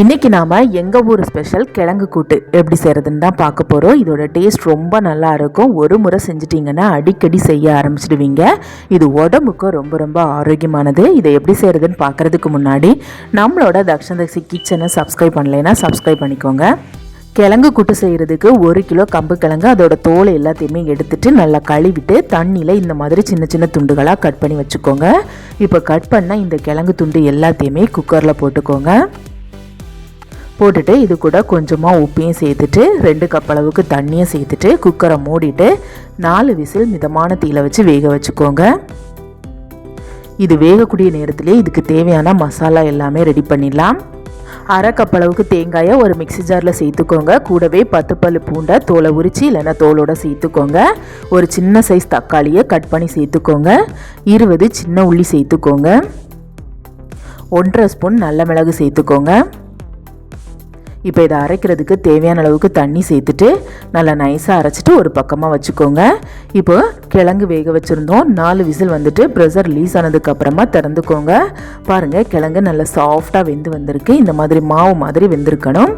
இன்றைக்கி நாம் எங்கள் ஊர் ஸ்பெஷல் கிழங்கு கூட்டு எப்படி செய்கிறதுன்னு தான் பார்க்க போகிறோம் இதோட டேஸ்ட் ரொம்ப நல்லா இருக்கும். ஒரு முறை செஞ்சிட்டிங்கன்னா அடிக்கடி செய்ய ஆரம்பிச்சிடுவீங்க. இது உடம்புக்கும் ரொம்ப ரொம்ப ஆரோக்கியமானது. இதை எப்படி செய்கிறதுன்னு பார்க்குறதுக்கு முன்னாடி நம்மளோட தக்ஷந்தக்ஷி கிச்சனை சப்ஸ்கிரைப் பண்ணலைன்னா சப்ஸ்கிரைப் பண்ணிக்கோங்க. கிழங்கு கூட்டு செய்கிறதுக்கு ஒரு கிலோ கம்பு கிழங்கு அதோட தோலை எல்லாத்தையுமே எடுத்துட்டு நல்லா கழுவிட்டு தண்ணியில் இந்த மாதிரி சின்ன சின்ன துண்டுகளாக கட் பண்ணி வச்சுக்கோங்க. இப்போ கட் பண்ண இந்த கிழங்கு துண்டு எல்லாத்தையுமே குக்கரில் போட்டுக்கோங்க. போட்டுட்டு இது கூட கொஞ்சமாக உப்பையும் சேர்த்துட்டு ரெண்டு கப் அளவுக்கு தண்ணியும் சேர்த்துட்டு குக்கரை மூடிட்டு நாலு விசில் மிதமான தீயில் வச்சு வேக வச்சுக்கோங்க. இது வேகக்கூடிய நேரத்திலே இதுக்கு தேவையான மசாலா எல்லாமே ரெடி பண்ணிடலாம். அரை கப் அளவுக்கு தேங்காயை ஒரு மிக்சி ஜாரில் சேர்த்துக்கோங்க. கூடவே பத்து பல்லு பூண்டை தோலை உரிச்சு இல்லைன்னா தோலோட சேர்த்துக்கோங்க. ஒரு சின்ன சைஸ் தக்காளியை கட் பண்ணி சேர்த்துக்கோங்க. இருபது சின்ன உள்ளி சேர்த்துக்கோங்க. ஒன்றரை ஸ்பூன் நல்ல மிளகு சேர்த்துக்கோங்க. இப்போ இதை அரைக்கிறதுக்கு தேவையான அளவுக்கு தண்ணி சேர்த்துட்டு நல்லா நைஸாக அரைச்சிட்டு ஒரு பக்கமாக வச்சுக்கோங்க. இப்போ கிழங்கு வேக வச்சுருந்தோம். நாலு விசில் வந்துட்டு ப்ரெஷர் ரிலீஸ் ஆனதுக்கப்புறமா திறந்துக்கோங்க. பாருங்கள் கிழங்கு நல்லா சாஃப்டாக வெந்து வந்திருக்கு. இந்த மாதிரி மாவு மாதிரி வெந்திருக்கணும்.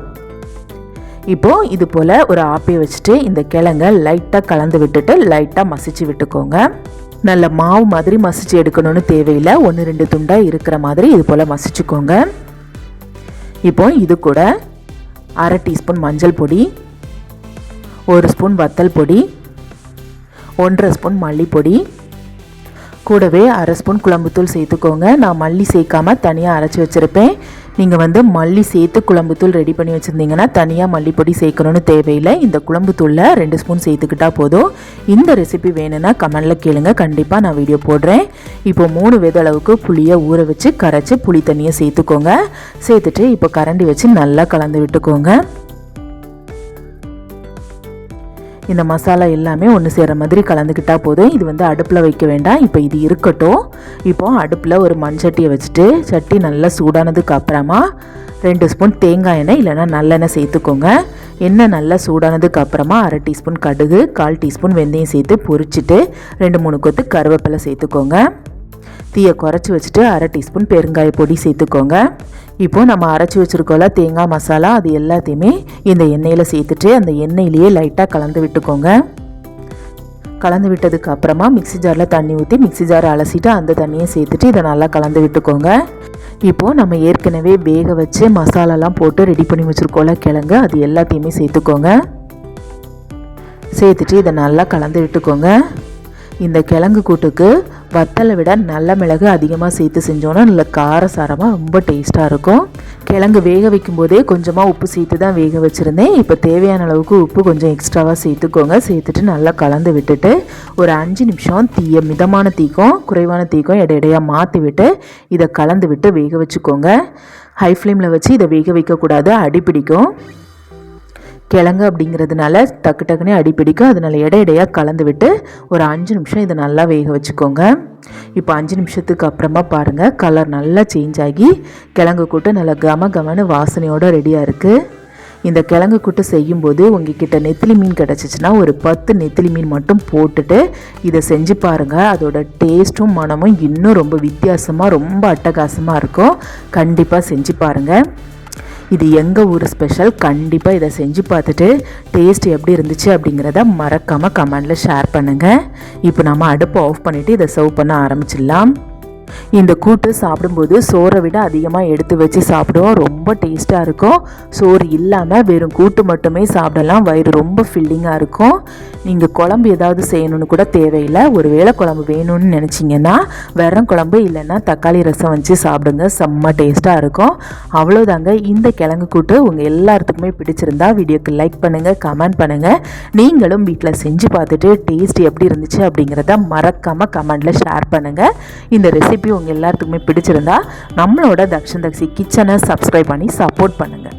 இப்போது இது போல் ஒரு ஆப்பையை வச்சுட்டு இந்த கிழங்கை லைட்டாக கலந்து விட்டுட்டு லைட்டாக மசிச்சு விட்டுக்கோங்க. நல்ல மாவு மாதிரி மசிச்சு எடுக்கணும்னு தேவையில்லை. ஒன்று ரெண்டு துண்டாக இருக்கிற மாதிரி இது போல் மசிச்சுக்கோங்க. இப்போ இது கூட அரை டீஸ்பூன் மஞ்சள் பொடி ஒரு ஸ்பூன் வத்தல் பொடி ஒன்றரை ஸ்பூன் மல்லிப்பொடி கூடவே அரை ஸ்பூன் குழம்புத்தூள் சேர்த்துக்கோங்க. நான் மல்லி சேர்க்காம தனியாக அரைச்சி வச்சுருப்பேன். நீங்கள் வந்து மல்லி சேர்த்து குழம்புத்தூள் ரெடி பண்ணி வச்சுருந்தீங்கன்னா தனியாக மல்லிப்பொடி சேர்க்கணும்னு தேவையில்லை. இந்த குழம்புத்தூளில் ரெண்டு ஸ்பூன் சேர்த்துக்கிட்டா போதும். இந்த ரெசிபி வேணும்னா கமெண்டில் கேளுங்க. கண்டிப்பாக நான் வீடியோ போடுறேன். இப்போ மூணு வித அளவுக்கு புளியை ஊற வச்சு கரைச்சி புளி தண்ணியை சேர்த்துக்கோங்க. சேர்த்துட்டு இப்போ கரண்டி வச்சு நல்லா கலந்து விட்டுக்கோங்க. இந்த மசாலா எல்லாமே ஒன்று சேர மாதிரி கலந்துக்கிட்டால் போதும். இது வந்து அடுப்பில் வைக்க வேண்டாம். இப்போ இது இருக்கட்டும். இப்போ அடுப்பில் ஒரு மண் சட்டியை வச்சுட்டு சட்டி நல்லா சூடானதுக்கு அப்புறமா ரெண்டு ஸ்பூன் தேங்காய் எண்ணெய் இல்லைன்னா நல்லெண்ணெய் சேர்த்துக்கோங்க. எண்ணெய் நல்லா சூடானதுக்கு அப்புறமா அரை டீஸ்பூன் கடுகு கால் டீஸ்பூன் வெந்தயம் சேர்த்து பொரிச்சிட்டு ரெண்டு மூணு கொத்து கருவேப்பிலை சேர்த்துக்கோங்க. தீயை குறைச்சி வச்சுட்டு அரை டீஸ்பூன் பெருங்காய பொடி சேர்த்துக்கோங்க. இப்போது நம்ம அரைச்சி வச்சுருக்கோம்ல தேங்காய் மசாலா அது எல்லாத்தையுமே இந்த எண்ணெயில் சேர்த்துட்டு அந்த எண்ணெயிலேயே லைட்டாக கலந்து விட்டுக்கோங்க. கலந்து விட்டதுக்கு அப்புறமா மிக்சி ஜாரில் தண்ணி ஊற்றி மிக்சி ஜாரை அலசிட்டு அந்த தண்ணியை சேர்த்துட்டு இதை நல்லா கலந்து விட்டுக்கோங்க. இப்போது நம்ம ஏற்கனவே வேக வச்சு மசாலாலாம் போட்டு ரெடி பண்ணி வச்சுருக்கோம்ல கிழங்கு அது எல்லாத்தையுமே சேர்த்துக்கோங்க. சேர்த்துட்டு இதை நல்லா கலந்து விட்டுக்கோங்க. இந்த கிழங்கு கூட்டுக்கு வத்தலை விட நல்ல மிளகு அதிகமாக சேர்த்து செஞ்சோன்னா நல்ல காரசாரமாக ரொம்ப டேஸ்ட்டாக இருக்கும். கிழங்கு வேக வைக்கும் போதே கொஞ்சமாக உப்பு சேர்த்து தான் வேக வச்சுருந்தேன். இப்போ தேவையான அளவுக்கு உப்பு கொஞ்சம் எக்ஸ்ட்ராவாக சேர்த்துக்கோங்க. சேர்த்துட்டு நல்லா கலந்து விட்டுட்டு ஒரு அஞ்சு நிமிஷம் தீய மிதமான தீக்கும் குறைவான தீக்கும் இடையிடையாக மாற்றி விட்டு இதை கலந்து விட்டு வேக வச்சுக்கோங்க. ஹை ஃப்ளேமில் வச்சு இதை வேக வைக்கக்கூடாது. அடிப்பிடிக்கும் கிழங்கு அப்படிங்கிறதுனால டக்கு டக்குனே அடிப்பிடிக்கும் அதனால் இடையிடையாக கலந்து விட்டு ஒரு அஞ்சு நிமிஷம் இதை நல்லா வேக வச்சுக்கோங்க. இப்போ அஞ்சு நிமிஷத்துக்கு அப்புறமா பாருங்கள் கலர் நல்லா சேஞ்ச் ஆகி கிழங்கு கூட்டு நல்லா கம கமனு வாசனையோடு ரெடியாக இருக்குது இந்த கிழங்கு கூட்டு செய்யும்போது உங்ககிட்ட நெத்திலி மீன் கிடச்சிச்சின்னா ஒரு பத்து நெத்திலி மீன் மட்டும் போட்டுட்டு இதை செஞ்சு பாருங்கள் அதோட டேஸ்ட்டும் மனமும் இன்னும் ரொம்ப வித்தியாசமாக ரொம்ப அட்டகாசமாக இருக்கும். கண்டிப்பாக செஞ்சு பாருங்கள் இது எங்கள் ஊர் ஸ்பெஷல் கண்டிப்பாக இதை செஞ்சு பார்த்துட்டு டேஸ்ட் எப்படி இருந்துச்சு அப்படிங்கிறத மறக்காமல் கமெண்டில் ஷேர் பண்ணுங்கள் இப்போ நம்ம அடுப்பை ஆஃப் பண்ணிவிட்டு இதை சர்வ் பண்ண ஆரம்பிச்சிடலாம். இந்த கூட்டு சாப்பிடும்போது சோறை விட அதிகமாக எடுத்து வச்சு சாப்பிடுவோம். ரொம்ப டேஸ்ட்டாக இருக்கும். சோறு இல்லாமல் வெறும் கூட்டு மட்டுமே சாப்பிடலாம். வயிறு ரொம்ப ஃபில்லிங்காக இருக்கும். நீங்கள் குழம்பு ஏதாவது செய்யணும்னு கூட தேவையில்லை. ஒரு வேளை குழம்பு வேணும்னு நினச்சிங்கன்னா வெறும் குழம்பு இல்லைன்னா தக்காளி ரசம் வச்சு சாப்பிடுங்க. செம்ம டேஸ்ட்டாக இருக்கும். அவ்வளோதாங்க இந்த கிழங்கு கூட்டு உங்கள் எல்லாத்துக்குமே பிடிச்சிருந்தா வீடியோக்கு லைக் பண்ணுங்கள் கமெண்ட் பண்ணுங்கள் நீங்களும் வீட்டில் செஞ்சு பார்த்துட்டு டேஸ்ட் எப்படி இருந்துச்சு அப்படிங்கிறத மறக்காமல் கமெண்டில் ஷேர் பண்ணுங்கள் இந்த ரெசிபி உங்கள் எல்லாத்துக்குமே பிடிச்சிருந்தா நம்மளோட தக்ஷன் தக்ஷி கிச்சனை சப்ஸ்கிரைப் பண்ணி சப்போர்ட் பண்ணுங்கள்